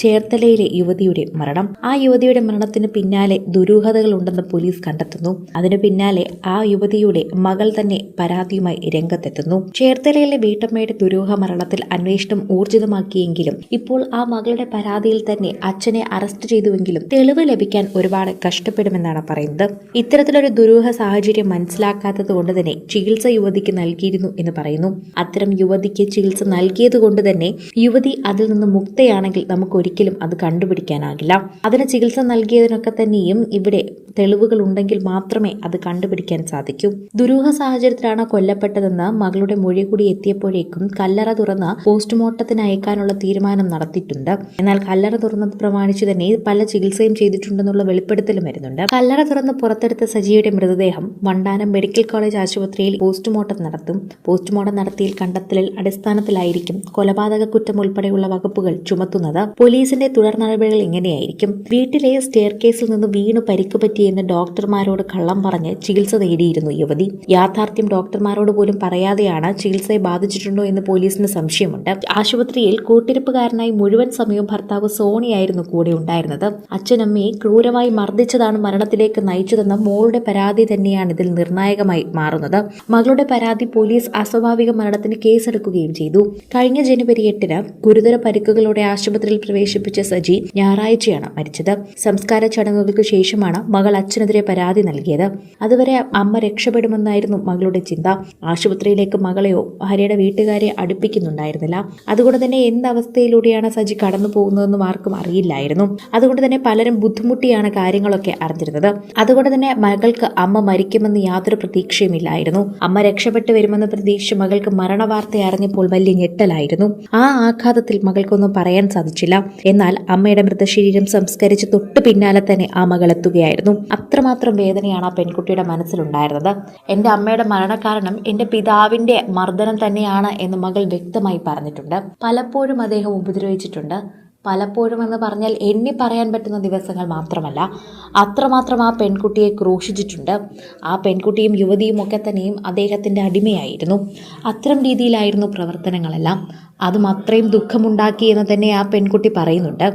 ചേർത്തലയിലെ യുവതിയുടെ മരണം. ആ യുവതിയുടെ മരണത്തിന് പിന്നാലെ ദുരൂഹതകൾ ഉണ്ടെന്ന് പോലീസ് കണ്ടെത്തുന്നു. അതിനു പിന്നാലെ ആ യുവതിയുടെ മകൾ തന്നെ പരാതിയുമായി രംഗത്തെത്തുന്നു. ചേർത്തലയിലെ വീട്ടമ്മയുടെ ദുരൂഹ മരണത്തിൽ അന്വേഷണം ഊർജിതമാക്കിയെങ്കിലും ഇപ്പോൾ ആ മകളുടെ പരാതിയിൽ തന്നെ അച്ഛനെ അറസ്റ്റ് ചെയ്തുവെങ്കിലും തെളിവ് ലഭിക്കാൻ ഒരുപാട് കഷ്ടപ്പെടുമെന്നാണ് പറയുന്നത്. ഇത്തരത്തിലൊരു ദുരൂഹ സാഹചര്യം മനസ്സിലാക്കാത്തത് കൊണ്ട് തന്നെ ചികിത്സ യുവതിക്ക് നൽകിയിരുന്നു എന്ന് പറയുന്നു. അത്തരം യുവതിക്ക് ചികിത്സ നൽകിയത് കൊണ്ട് തന്നെ യുവതി അതിൽ നിന്ന് മുക്തയാണെങ്കിൽ നമുക്ക് ഒരിക്കലും അത് കണ്ടുപിടിക്കാനാകില്ല. അതിന് ചികിത്സ നൽകിയതിനൊക്കെ തന്നെയും ഇവിടെ തെളിവുകൾ ഉണ്ടെങ്കിൽ മാത്രമേ അത് കണ്ടുപിടിക്കാൻ സാധിക്കൂ. ദുരൂഹ സാഹചര്യത്തിലാണ് കൊല്ലപ്പെട്ടതെന്ന് മകളുടെ മൊഴി കൂടി എത്തിയപ്പോഴേക്കും കല്ലറ തുറന്ന് പോസ്റ്റ്മോർട്ടത്തിന് അയക്കാനുള്ള തീരുമാനം നടത്തിയിട്ടുണ്ട്. എന്നാൽ കല്ലറ തുറന്നത് പ്രമാണിച്ചു തന്നെ പല ചികിത്സയും ചെയ്തിട്ടുണ്ടെന്നുള്ള വെളിപ്പെടുത്തലും വരുന്നുണ്ട്. കല്ലറ തുറന്ന് പുറത്തെടുത്ത സജിയുടെ മൃതദേഹം വണ്ടാനം മെഡിക്കൽ കോളേജ് ആശുപത്രിയിൽ പോസ്റ്റ്മോർട്ടം നടത്തും. പോസ്റ്റ്മോർട്ടം നടത്തിയിൽ കണ്ടെത്തലിൽ അടിസ്ഥാനത്തിലായിരിക്കും കൊലപാതക കുറ്റം ഉൾപ്പെടെയുള്ള വകുപ്പുകൾ ചുമത്തുന്നത്. പോലീസിന്റെ തുടർ നടപടികൾ ഇങ്ങനെയായിരിക്കും. വീട്ടിലെ സ്റ്റെയർ കേസിൽ നിന്ന് വീണു പരിക്ക് പറ്റിയെന്ന് ഡോക്ടർമാരോട് കള്ളം പറഞ്ഞ് ചികിത്സ തേടിയിരുന്നു യുവതി. യാഥാർത്ഥ്യം ഡോക്ടർമാരോട് പോലും പറയാതെയാണ് ചികിത്സയെ ബാധിച്ചിട്ടുണ്ടോ എന്ന് പോലീസിന് സംശയമുണ്ട്. ആശുപത്രിയിൽ കൂട്ടിരിപ്പുകാരനായി മുഴുവൻ സമയവും ഭർത്താവ് സോണിയായിരുന്നു കൂടെ ഉണ്ടായിരുന്നത്. അച്ഛനമ്മയെ ക്രൂരമായി മർദ്ദിച്ചതാണ് മരണത്തിലേക്ക് നയിച്ചതെന്ന മോളുടെ പരാതി തന്നെയാണ് ഇതിൽ നിർണായകമായി മാറുന്നത്. മകളുടെ പരാതി പോലീസ് അസ്വാഭാവിക മരണത്തിന് കേസെടുക്കുകയും ചെയ്തു. കഴിഞ്ഞ ജനുവരി എട്ടിന് ഗുരുതര പരിക്കുകളോടെ ആശുപത്രിയിൽ പ്രവേശിപ്പിച്ച സജി ഞായറാഴ്ചയാണ് മരിച്ചത്. സംസ്കാര ചടങ്ങുകൾക്ക് ശേഷമാണ് മകൾ അച്ഛനെതിരെ പരാതി നൽകിയത്. അതുവരെ അമ്മ രക്ഷപ്പെടുമെന്നായിരുന്നു മകളുടെ ചിന്ത. ആശുപത്രിയിലേക്ക് മകളെയോ ഭാര്യയുടെ വീട്ടുകാരെ അടുപ്പിക്കുന്നുണ്ടായിരുന്നില്ല. അതുകൊണ്ട് തന്നെ എന്തവസ്ഥയിലൂടെയാണ് സജി കടന്നു പോകുന്നതെന്നും ആർക്കും അറിയില്ലായിരുന്നു. അതുകൊണ്ട് തന്നെ പലരും ബുദ്ധിമുട്ടിയാണ് കാര്യങ്ങളൊക്കെ അറിഞ്ഞിരുന്നത്. അതുകൊണ്ട് തന്നെ മകൾക്ക് അമ്മ മരിക്കുമെന്ന് യാതൊരു പ്രതീക്ഷയുമില്ലായിരുന്നു. അമ്മ രക്ഷപ്പെട്ടു വരുമെന്ന് പ്രതീക്ഷിച്ച് മകൾക്ക് മരണവാർത്ത അറിഞ്ഞപ്പോൾ വലിയ ഞെട്ടലായിരുന്നു. ആ ആഘാതത്തിൽ മകൾക്കൊന്നും പറയാൻ സാധിച്ചില്ല. എന്നാൽ അമ്മയുടെ മൃതശരീരം സംസ്കരിച്ച് തൊട്ടു പിന്നാലെ തന്നെ ആ മകൾ എത്തുകയായിരുന്നു. അത്രമാത്രം വേദനയാണ് ആ പെൺകുട്ടിയുടെ മനസ്സിലുണ്ടായിരുന്നത്. എന്റെ അമ്മയുടെ മരണകാരണം എന്റെ പിതാവിന്റെ മർദ്ദനം തന്നെയാണ് എന്ന് മകൾ വ്യക്തമായി പറഞ്ഞിട്ടുണ്ട്. പലപ്പോഴും അദ്ദേഹം ഉപദ്രവിച്ചിട്ടുണ്ട്. പലപ്പോഴും എന്ന് പറഞ്ഞാൽ എണ്ണി പറയാൻ പറ്റുന്ന ദിവസങ്ങൾ മാത്രമല്ല അത്രമാത്രം ആ പെൺകുട്ടിയെ ക്രൂശിച്ചിട്ടുണ്ട്. ആ പെൺകുട്ടിയും യുവതിയും ഒക്കെ തന്നെയും അദ്ദേഹത്തിന്റെ അടിമയായിരുന്നു. അത്തരം രീതിയിലായിരുന്നു പ്രവർത്തനങ്ങളെല്ലാം. അതും അത്രയും ദുഃഖമുണ്ടാക്കി എന്ന് തന്നെ ആ പെൺകുട്ടി പറയുന്നുണ്ട്.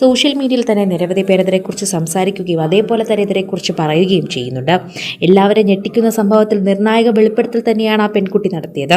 സോഷ്യൽ മീഡിയയിൽ തന്നെ നിരവധി പേർ ഇതിനെക്കുറിച്ച് സംസാരിക്കുകയും അതേപോലെ തന്നെ ഇതിനെക്കുറിച്ച് പറയുകയും ചെയ്യുന്നുണ്ട്. എല്ലാവരെയും ഞെട്ടിക്കുന്ന സംഭവത്തിൽ നിർണായക വെളിപ്പെടുത്തൽ തന്നെയാണ് ആ പെൺകുട്ടി നടത്തിയത്.